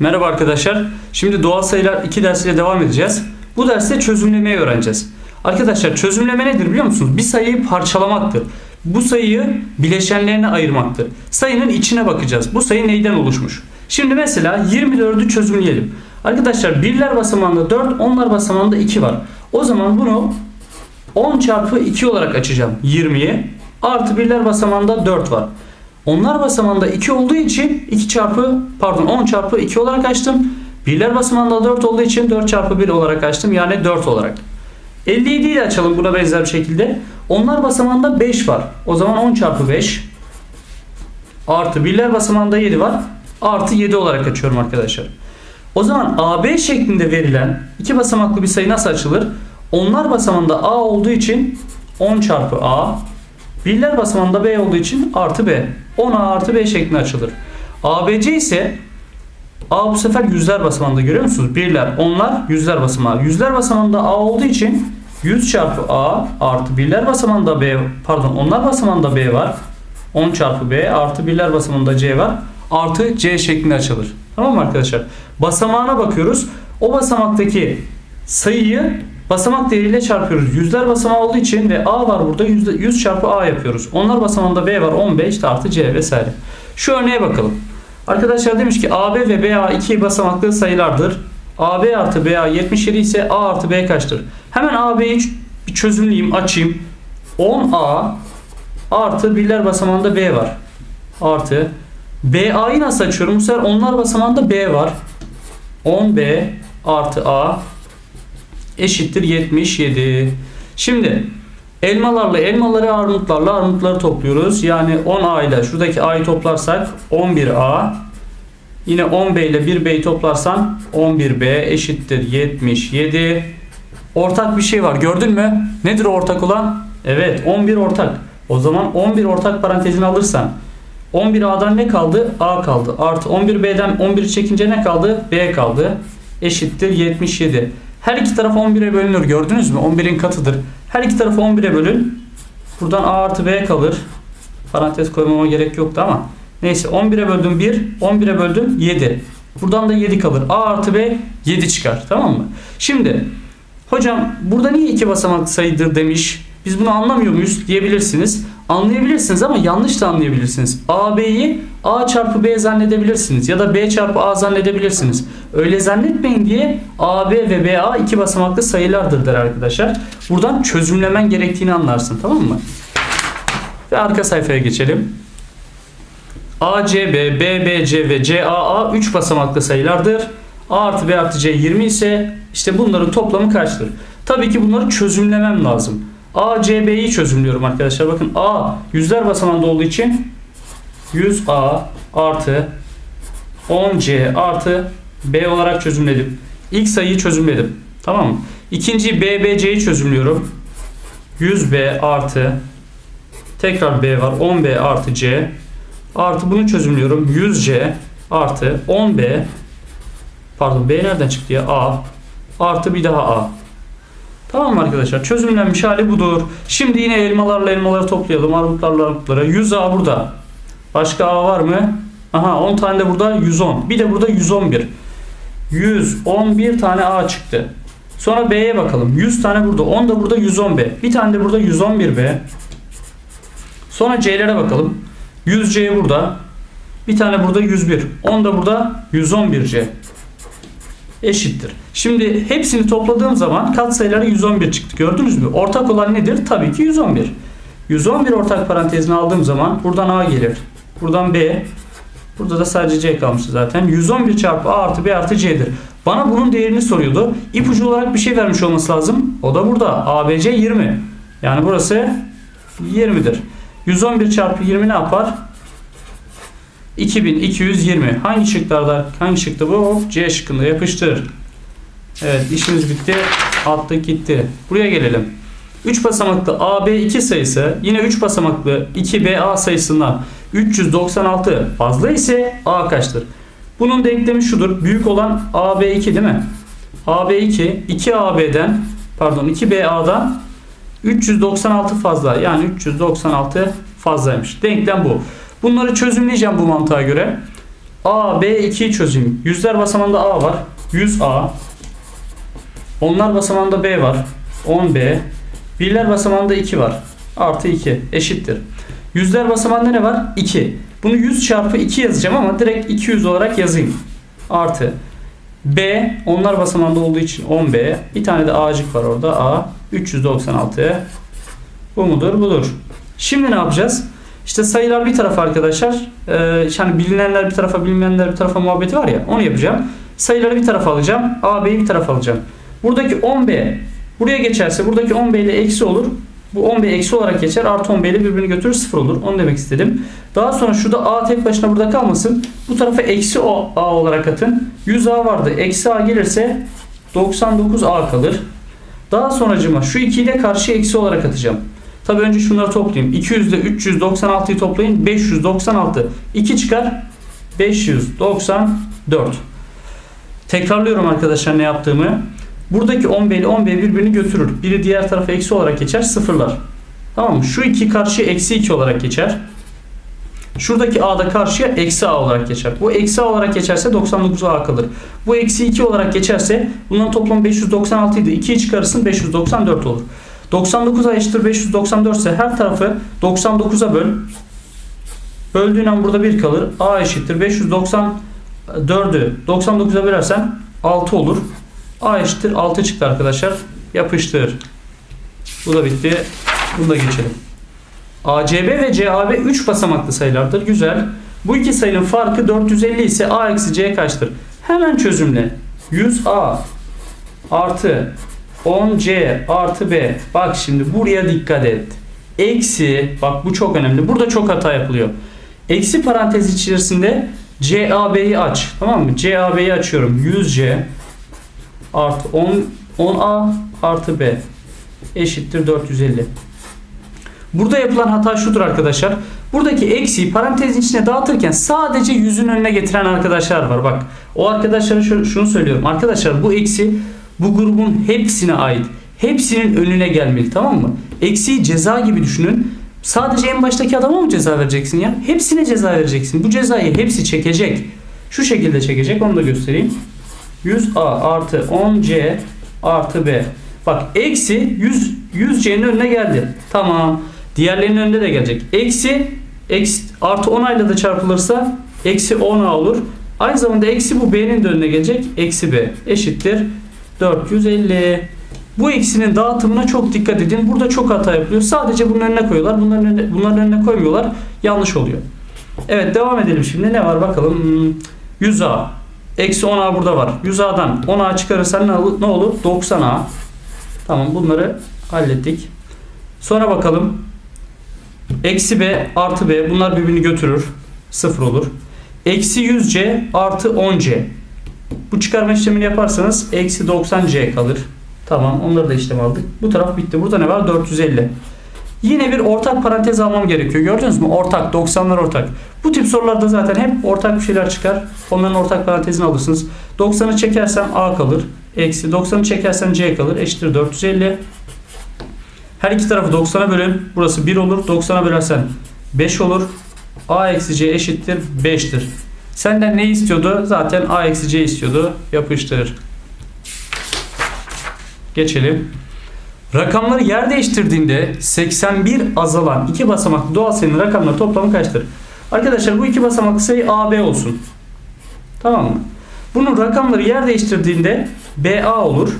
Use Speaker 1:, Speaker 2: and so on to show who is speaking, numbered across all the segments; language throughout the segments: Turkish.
Speaker 1: Merhaba arkadaşlar. Şimdi doğal sayılar 2 dersiyle devam edeceğiz. Bu derste çözümlemeyi öğreneceğiz. Arkadaşlar çözümleme nedir biliyor musunuz? Bir sayıyı parçalamaktır. Bu sayıyı bileşenlerine ayırmaktır. Sayının içine bakacağız. Bu sayı neyden oluşmuş? Şimdi mesela 24'ü çözümleyelim. Arkadaşlar birler basamağında 4, onlar basamağında 2 var. O zaman bunu 10 çarpı 2 olarak açacağım 20'yi. Artı birler basamağında 4 var. Onlar basamağında 2 olduğu için 2 çarpı pardon 10 çarpı 2 olarak açtım. Birler basamağında 4 olduğu için 4 çarpı 1 olarak açtım. Yani 4 olarak. 57'yi de açalım buna benzer bir şekilde. Onlar basamağında 5 var. O zaman 10 çarpı 5 artı birler basamağında 7 var. Artı 7 olarak açıyorum arkadaşlar. O zaman AB şeklinde verilen iki basamaklı bir sayı nasıl açılır? Onlar basamağında A olduğu için 10 çarpı A. Birler basamağında B olduğu için artı B. 10A artı B şeklinde açılır. ABC ise A bu sefer yüzler basamağında görüyor musunuz? Birler, onlar yüzler basamağı. Yüzler basamağında A olduğu için 100 çarpı A artı birler basamağında B pardon onlar basamağında B var. 10 çarpı B artı birler basamağında C var. Artı C şeklinde açılır. Tamam mı arkadaşlar? Basamağına bakıyoruz. O basamaktaki sayıyı basamak değeriyle çarpıyoruz. Yüzler basamağı olduğu için ve A var burada 100, 100 çarpı A yapıyoruz. Onlar basamağında B var 15 artı C vesaire. Şu örneğe bakalım. Arkadaşlar demiş ki AB ve BA iki basamaklı sayılardır. AB artı BA 77 ise A artı B kaçtır? Hemen AB'yi çözümleyeyim açayım. 10A artı birler basamağında B var. Artı BA'yı nasıl açıyorum? Bu sefer onlar basamağında B var. 10B artı A eşittir 77. Şimdi elmalarla elmaları armutlarla armutları topluyoruz. Yani 10A ile şuradaki A'yı toplarsak 11A yine 10B ile 1B'yi toplarsan 11B eşittir 77. Ortak bir şey var gördün mü? Nedir ortak olan? Evet 11 ortak. O zaman 11 ortak parantezini alırsan 11A'dan ne kaldı? A kaldı. Artı 11B'den 11 çekince ne kaldı? B kaldı. Eşittir 77. Her iki taraf 11'e bölünür. Gördünüz mü? 11'in katıdır. Her iki tarafı 11'e bölün. Buradan A artı B kalır. Parantez koymama gerek yoktu ama. Neyse 11'e böldüm 1. 11'e böldüm 7. Buradan da 7 kalır. A artı B 7 çıkar. Tamam mı? Şimdi hocam burada niye iki basamaklı sayıdır demiş. Biz bunu anlamıyor muyuz diyebilirsiniz. Anlayabilirsiniz ama yanlış da anlayabilirsiniz. AB'yi A çarpı B zannedebilirsiniz ya da B çarpı A zannedebilirsiniz. Öyle zannetmeyin diye AB ve BA iki basamaklı sayılardır der arkadaşlar. Buradan çözümlemen gerektiğini anlarsın tamam mı? Ve arka sayfaya geçelim. ACB, BBC ve CAA 3 basamaklı sayılardır. A artı B artı C 20 ise işte bunların toplamı kaçtır? Tabii ki bunları çözümlemem lazım. A, C, B'yi çözümlüyorum arkadaşlar. Bakın A yüzler basamağında olduğu için 100A artı 10C artı B olarak çözümledim. İlk sayıyı çözümledim. Tamam mı? İkinci BBC'yi çözümlüyorum. 100B artı tekrar B var. 10B artı C artı bunu çözümlüyorum. 100C artı 10B pardon B nereden çıktı ya? A artı bir daha A. Tamam arkadaşlar? Çözümlenmiş hali budur. Şimdi yine elmalarla elmaları toplayalım. Armutlarla armutları. 100A burada. Başka A var mı? Aha 10 tane de burada 110. Bir de burada 111. 111 tane A çıktı. Sonra B'ye bakalım. 100 tane burada. 10 da burada 110B. Bir tane de burada 111B. Sonra C'lere bakalım. 100C burada. Bir tane burada 101. 10 da burada 111C eşittir. Şimdi hepsini topladığım zaman katsayıları 111 çıktı. Gördünüz mü? Ortak olan nedir? Tabii ki 111. 111 ortak parantezine aldığım zaman buradan A gelir. Buradan B. Burada da sadece C kalmıştı zaten. 111 çarpı A artı B artı C'dir. Bana bunun değerini soruyordu. İpucu olarak bir şey vermiş olması lazım. O da burada. ABC 20. Yani burası 20'dir. 111 çarpı 20 ne yapar? 2220. Hangi şıklarda hangi şıkta bu? C şıkkında yapıştır. Evet işimiz bitti. Attık gitti. Buraya gelelim. 3 basamaklı AB2 sayısı yine 3 basamaklı 2BA sayısından 396 fazla ise A kaçtır? Bunun denklemi şudur. Büyük olan AB2 değil mi? AB2 2AB'den pardon 2BA'dan 396 fazla. Yani 396 fazlaymış. Denklem bu. Bunları çözümleyeceğim bu mantığa göre. A, B 2'yi çözeyim. Yüzler basamağında A var. 100A. Onlar basamağında B var. 10B. Birler basamağında 2 var. Artı 2 eşittir. Yüzler basamağında ne var? 2. Bunu 100 çarpı 2 yazacağım ama direkt 200 olarak yazayım. Artı. B onlar basamağında olduğu için 10B. Bir tane de A'cık var orada. A 396. Bu mudur? Budur. Şimdi ne yapacağız? İşte sayılar bir tarafa arkadaşlar. Ee, yani bilinenler bir tarafa bilinmeyenler bir tarafa muhabbeti var ya. Onu yapacağım. Sayıları bir tarafa alacağım. A, B'yi bir tarafa alacağım. Buradaki 10B buraya geçerse buradaki 10B ile eksi olur. Bu 10B eksi olarak geçer. Artı 10B ile birbirini götürür 0 olur. Onu demek istedim. Daha sonra şurada A tek başına burada kalmasın. Bu tarafa eksi o A olarak atın. 100A vardı. Eksi A gelirse 99A kalır. Daha sonracıma şu 2'yi de karşı eksi olarak atacağım. Tabii önce şunları toplayayım. 200 ile 396'yı toplayın. 596. 2 çıkar. 594. Tekrarlıyorum arkadaşlar ne yaptığımı. Buradaki 10B ile 10B birbirini götürür. Biri diğer tarafa eksi olarak geçer. Sıfırlar. Tamam mı? Şu 2 karşıya eksi 2 olarak geçer. Şuradaki A da karşıya eksi A olarak geçer. Bu eksi A olarak geçerse 99A kalır. Bu eksi 2 olarak geçerse bunların toplamı 596 idi. 2'yi çıkarırsın 594 olur. 99'a eşittir 594 ise her tarafı 99'a böl. Böldüğün an burada 1 kalır. A eşittir 594'ü 99'a bölersen 6 olur. A eşittir 6 çıktı arkadaşlar. Yapıştır. Bu da bitti. Bunu da geçelim. ACB ve CAB 3 basamaklı sayılardır. Güzel. Bu iki sayının farkı 450 ise A eksi C kaçtır? Hemen çözümle. 100A artı 10C artı B. Bak şimdi buraya dikkat et. Eksi bak bu çok önemli. Burada çok hata yapılıyor. Eksi parantez içerisinde CAB'yi aç. Tamam mı? CAB'yi açıyorum. 100C artı 10 10A artı B eşittir 450. Burada yapılan hata şudur arkadaşlar. Buradaki eksiği parantezin içine dağıtırken sadece yüzün önüne getiren arkadaşlar var. Bak o arkadaşlara şu- şunu söylüyorum. Arkadaşlar bu eksi bu grubun hepsine ait. Hepsinin önüne gelmeli tamam mı? Eksiği ceza gibi düşünün. Sadece en baştaki adama mı ceza vereceksin ya? Hepsine ceza vereceksin. Bu cezayı hepsi çekecek. Şu şekilde çekecek. Onu da göstereyim. 100A artı 10C artı B. Bak eksi 100, 100C'nin önüne geldi. Tamam. Diğerlerinin önünde de gelecek. Eksi, eksi artı 10 ile de çarpılırsa eksi 10A olur. Aynı zamanda eksi bu B'nin de önüne gelecek. Eksi B eşittir 450. Bu eksinin dağıtımına çok dikkat edin. Burada çok hata yapılıyor. Sadece bunun önüne koyuyorlar. Bunların önüne, bunların önüne koymuyorlar. Yanlış oluyor. Evet devam edelim şimdi. Ne var bakalım. Hmm, 100A. Eksi 10A burada var. 100A'dan 10A çıkarırsan ne olur? Ne olur? 90A. Tamam bunları hallettik. Sonra bakalım. Eksi B artı B bunlar birbirini götürür. Sıfır olur. Eksi 100C artı 10C. Bu çıkarma işlemini yaparsanız eksi 90C kalır. Tamam onları da işlem aldık. Bu taraf bitti. Burada ne var? 450. Yine bir ortak parantez almam gerekiyor. Gördünüz mü? Ortak. 90'lar ortak. Bu tip sorularda zaten hep ortak bir şeyler çıkar. Onların ortak parantezini alırsınız. 90'ı çekersem A kalır. Eksi 90'ı çekersem C kalır. Eşittir 450. Her iki tarafı 90'a bölün. Burası 1 olur. 90'a bölersen 5 olur. A eksi C eşittir 5'tir. Senden ne istiyordu? Zaten A eksi C istiyordu. Yapıştır. Geçelim. Rakamları yer değiştirdiğinde 81 azalan iki basamaklı doğal sayının rakamları toplamı kaçtır? Arkadaşlar bu iki basamaklı sayı AB olsun. Tamam mı? Bunun rakamları yer değiştirdiğinde BA olur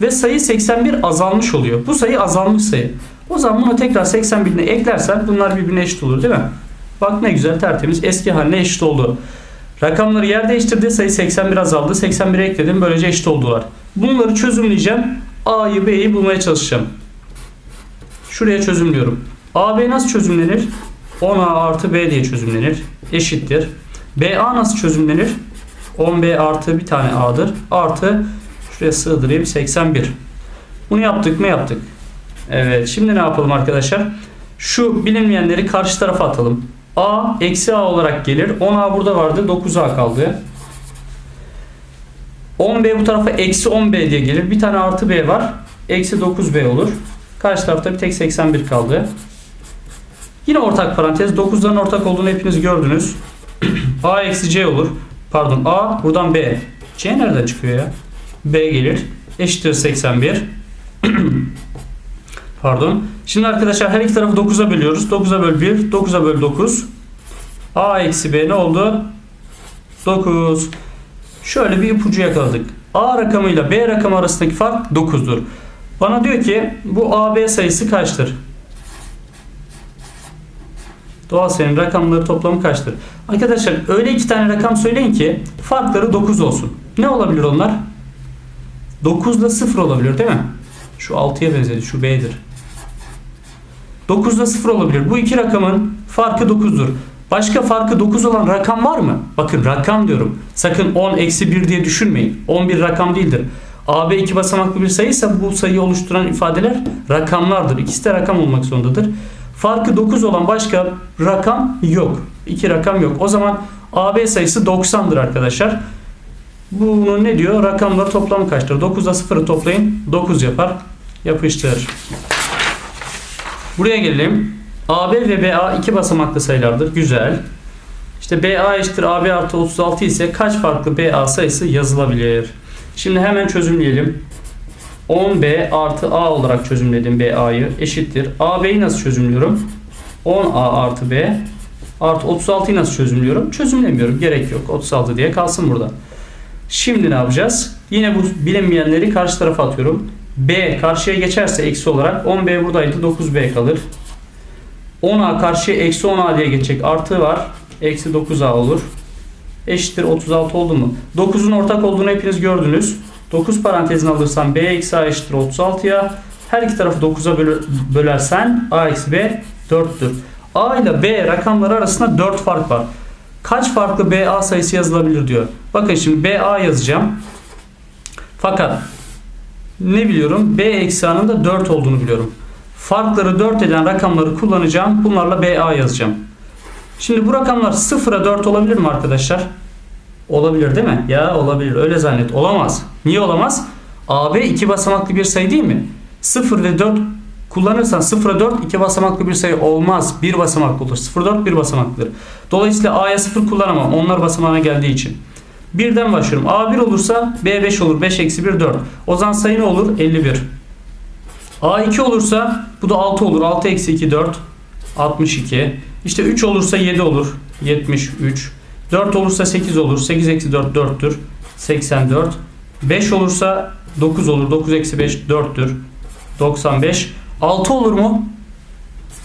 Speaker 1: ve sayı 81 azalmış oluyor. Bu sayı azalmış sayı. O zaman bunu tekrar 81'ine eklersen bunlar birbirine eşit olur değil mi? Bak ne güzel tertemiz eski haline eşit oldu. Rakamları yer değiştirdi sayı 81 azaldı. 81'e ekledim böylece eşit oldular. Bunları çözümleyeceğim. A'yı B'yi bulmaya çalışacağım. Şuraya çözümlüyorum. AB nasıl çözümlenir? 10A artı B diye çözümlenir. Eşittir. BA nasıl çözümlenir? 10B artı bir tane A'dır. Artı şuraya sığdırayım 81. Bunu yaptık mı yaptık. Evet şimdi ne yapalım arkadaşlar? Şu bilinmeyenleri karşı tarafa atalım. A eksi A olarak gelir. 10A burada vardı. 9A kaldı. 10B bu tarafa eksi 10B diye gelir. Bir tane artı B var. Eksi 9B olur. Karşı tarafta bir tek 81 kaldı. Yine ortak parantez. 9'ların ortak olduğunu hepiniz gördünüz. A eksi C olur. Pardon A buradan B. C nereden çıkıyor ya? B gelir. Eşittir 81. Pardon. Şimdi arkadaşlar her iki tarafı 9'a bölüyoruz. 9'a böl 1. 9'a böl 9. A eksi B ne oldu? 9. Şöyle bir ipucu yakaladık. A rakamıyla B rakamı arasındaki fark 9'dur. Bana diyor ki bu AB sayısı kaçtır? Doğal sayının rakamları toplamı kaçtır? Arkadaşlar öyle iki tane rakam söyleyin ki farkları 9 olsun. Ne olabilir onlar? 9 ile 0 olabilir değil mi? Şu 6'ya benzedi. Şu B'dir. 9 ile 0 olabilir. Bu iki rakamın farkı 9'dur. Başka farkı 9 olan rakam var mı? Bakın rakam diyorum. Sakın 10 eksi 1 diye düşünmeyin. 11 rakam değildir. AB iki basamaklı bir sayıysa bu sayıyı oluşturan ifadeler rakamlardır. İkisi de rakam olmak zorundadır. Farkı 9 olan başka rakam yok. İki rakam yok. O zaman AB sayısı 90'dır arkadaşlar. Bunu ne diyor? Rakamları toplamı kaçtır? 9 ile 0'ı toplayın. 9 yapar. Yapıştır. Buraya gelelim. AB ve BA iki basamaklı sayılardır. Güzel. İşte BA eşittir AB artı 36 ise kaç farklı BA sayısı yazılabilir? Şimdi hemen çözümleyelim. 10B artı A olarak çözümledim BA'yı eşittir. AB'yi nasıl çözümlüyorum? 10A artı B artı 36'yı nasıl çözümlüyorum? Çözümlemiyorum. Gerek yok. 36 diye kalsın burada. Şimdi ne yapacağız? Yine bu bilinmeyenleri karşı tarafa atıyorum. B karşıya geçerse eksi olarak 10B buradaydı 9B kalır. 10A karşıya eksi 10A diye geçecek. Artı var. Eksi 9A olur. Eşittir 36 oldu mu? 9'un ortak olduğunu hepiniz gördünüz. 9 parantezini alırsan B eksi A eşittir 36'ya. Her iki tarafı 9'a böl- bölersen A eksi B 4'tür. A ile B rakamları arasında 4 fark var. Kaç farklı BA sayısı yazılabilir diyor. Bakın şimdi BA yazacağım. Fakat ne biliyorum? B eksi A'nın da 4 olduğunu biliyorum. Farkları 4 eden rakamları kullanacağım. Bunlarla BA yazacağım. Şimdi bu rakamlar 0'a 4 olabilir mi arkadaşlar? Olabilir değil mi? Ya olabilir. Öyle zannet. Olamaz. Niye olamaz? AB iki basamaklı bir sayı değil mi? 0 ve 4 kullanırsan 0'a 4 iki basamaklı bir sayı olmaz. Bir basamaklı olur. 0 4 bir basamaklıdır. Dolayısıyla A'ya 0 kullanamam. Onlar basamağına geldiği için. Birden başlıyorum. A 1 olursa B 5 olur. 5 eksi 1 4. O zaman sayı ne olur? 51. A 2 olursa bu da 6 olur. 6 eksi 2 4. 62. İşte 3 olursa 7 olur. 73. 4 olursa 8 olur. 8 eksi 4 4'tür. 84. 5 olursa 9 olur. 9 eksi 5 4'tür. 95. 6 olur mu?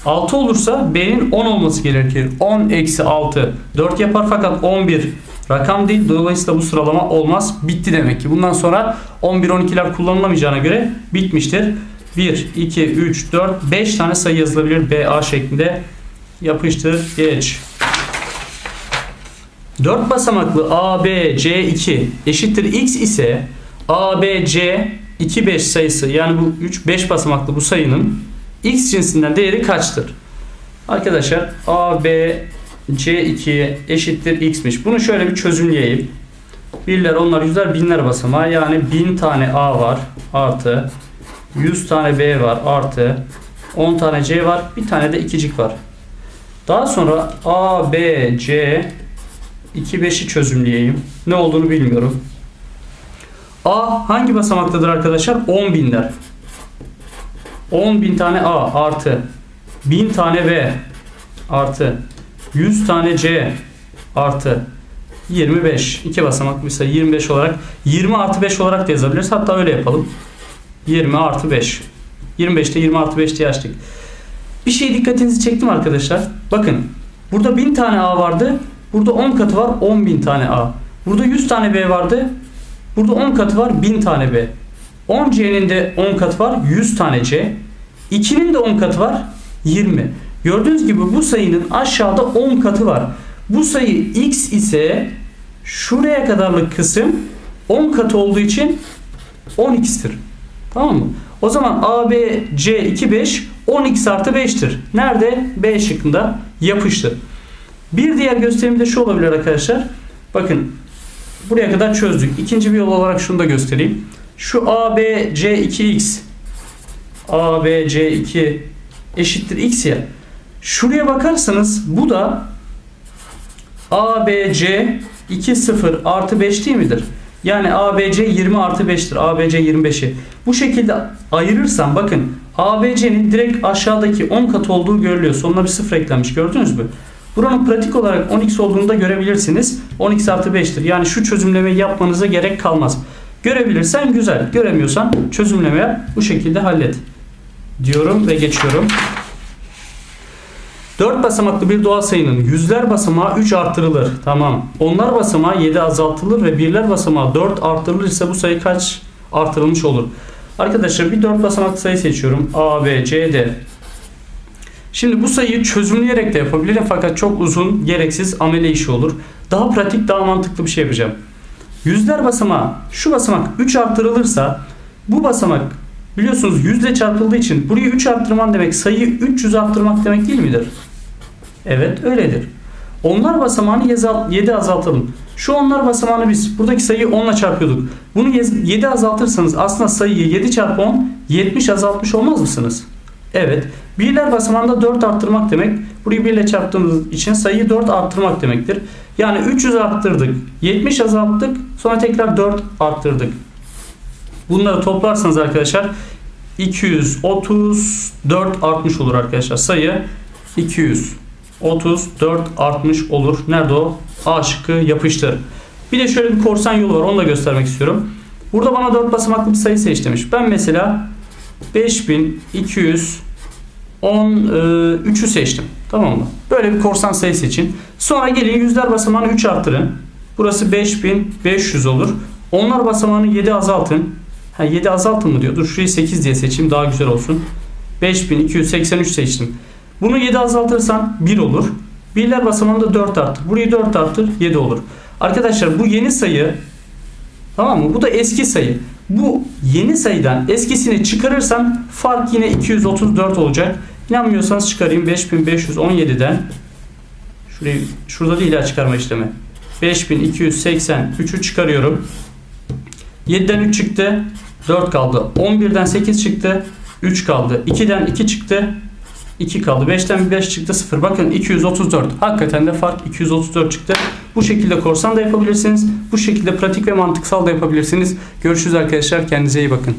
Speaker 1: 6 olursa B'nin 10 olması gerekir. 10 eksi 6 4 yapar fakat 11 rakam değil. Dolayısıyla bu sıralama olmaz. Bitti demek ki. Bundan sonra 11 12'ler kullanılamayacağına göre bitmiştir. 1, 2, 3, 4, 5 tane sayı yazılabilir BA şeklinde. Yapıştır, geç. 4 basamaklı AB C2 eşittir X ise ABC 2 5 sayısı yani bu 3 5 basamaklı bu sayının X cinsinden değeri kaçtır? Arkadaşlar AB C2 eşittir X'miş. Bunu şöyle bir çözümleyeyim. Birler, onlar, yüzler, binler basamağı yani 1000 tane A var artı 100 tane B var artı 10 tane C var bir tane de ikicik var. Daha sonra A, B, C 2 5'i çözümleyeyim. Ne olduğunu bilmiyorum. A hangi basamaktadır arkadaşlar? 10 binler. 10 bin tane A artı 1000 tane B artı 100 tane C artı 25. 2 basamaklı bir sayı 25 olarak 20 artı 5 olarak da yazabiliriz. Hatta öyle yapalım. 20 artı 5. 25'te 20 artı 5 diye açtık. Bir şey dikkatinizi çektim arkadaşlar. Bakın burada 1000 tane A vardı. Burada 10 katı var 10.000 tane A. Burada 100 tane B vardı. Burada 10 katı var 1000 tane B. 10 C'nin de 10 katı var 100 tane C. 2'nin de 10 katı var 20. Gördüğünüz gibi bu sayının aşağıda 10 katı var. Bu sayı X ise şuraya kadarlık kısım 10 katı olduğu için 10x'tir. Tamam mı? O zaman AB C 2 5 10x artı 5'tir. Nerede? B şıkkında yapıştı. Bir diğer gösterim de şu olabilir arkadaşlar. Bakın buraya kadar çözdük. İkinci bir yol olarak şunu da göstereyim. Şu AB C2x AB C2 eşittir x ya. Şuraya bakarsanız bu da ABC 2 0 artı 5 değil midir? Yani ABC 20 artı 5'tir. ABC 25'i. Bu şekilde ayırırsam bakın ABC'nin direkt aşağıdaki 10 kat olduğu görülüyor. Sonuna bir sıfır eklenmiş. Gördünüz mü? Buranın pratik olarak 10x olduğunu da görebilirsiniz. 10x artı 5'tir. Yani şu çözümlemeyi yapmanıza gerek kalmaz. Görebilirsen güzel. Göremiyorsan çözümleme. Bu şekilde hallet. Diyorum ve geçiyorum. 4 basamaklı bir doğal sayının yüzler basamağı 3 artırılır. Tamam. Onlar basamağı 7 azaltılır ve birler basamağı 4 artırılırsa bu sayı kaç artırılmış olur? Arkadaşlar bir 4 basamaklı sayı seçiyorum. A, B, C, D. Şimdi bu sayıyı çözümleyerek de yapabilirim fakat çok uzun, gereksiz amele işi olur. Daha pratik, daha mantıklı bir şey yapacağım. Yüzler basamağı, şu basamak 3 artırılırsa bu basamak biliyorsunuz yüzle çarpıldığı için burayı 3 arttırman demek sayıyı 300 arttırmak demek değil midir? Evet öyledir. Onlar basamağını 7 azaltalım. Şu onlar basamağını biz buradaki sayıyı 10 ile çarpıyorduk. Bunu 7 azaltırsanız aslında sayıyı 7 çarpı 10 70 azaltmış olmaz mısınız? Evet. Birler basamağında 4 arttırmak demek. Burayı 1 ile çarptığımız için sayıyı 4 arttırmak demektir. Yani 300 arttırdık. 70 azalttık. Sonra tekrar 4 arttırdık. Bunları toplarsanız arkadaşlar 234 artmış olur arkadaşlar. Sayı 234 artmış olur. Nerede o? A şıkkı yapıştır. Bir de şöyle bir korsan yolu var. Onu da göstermek istiyorum. Burada bana 4 basamaklı bir sayı seç demiş. Ben mesela 5213'ü seçtim. Tamam mı? Böyle bir korsan sayı seçin. Sonra gelin yüzler basamağını 3 arttırın. Burası 5500 olur. Onlar basamağını 7 azaltın. Ha 7 azaltın mı diyor. Dur şurayı 8 diye seçeyim daha güzel olsun. 5283 seçtim. Bunu 7 azaltırsan 1 olur. Birler basamağında 4 arttır. Burayı 4 arttır 7 olur. Arkadaşlar bu yeni sayı tamam mı? Bu da eski sayı. Bu yeni sayıdan eskisini çıkarırsam fark yine 234 olacak. İnanmıyorsanız çıkarayım 5517'den şurayı şurada değil ya çıkarma işlemi. 5283'ü çıkarıyorum. 7'den 3 çıktı. 4 kaldı. 11'den 8 çıktı. 3 kaldı. 2'den 2 çıktı. 2 kaldı. 5'ten 5 çıktı 0. Bakın 234. Hakikaten de fark 234 çıktı. Bu şekilde korsan da yapabilirsiniz. Bu şekilde pratik ve mantıksal da yapabilirsiniz. Görüşürüz arkadaşlar. Kendinize iyi bakın.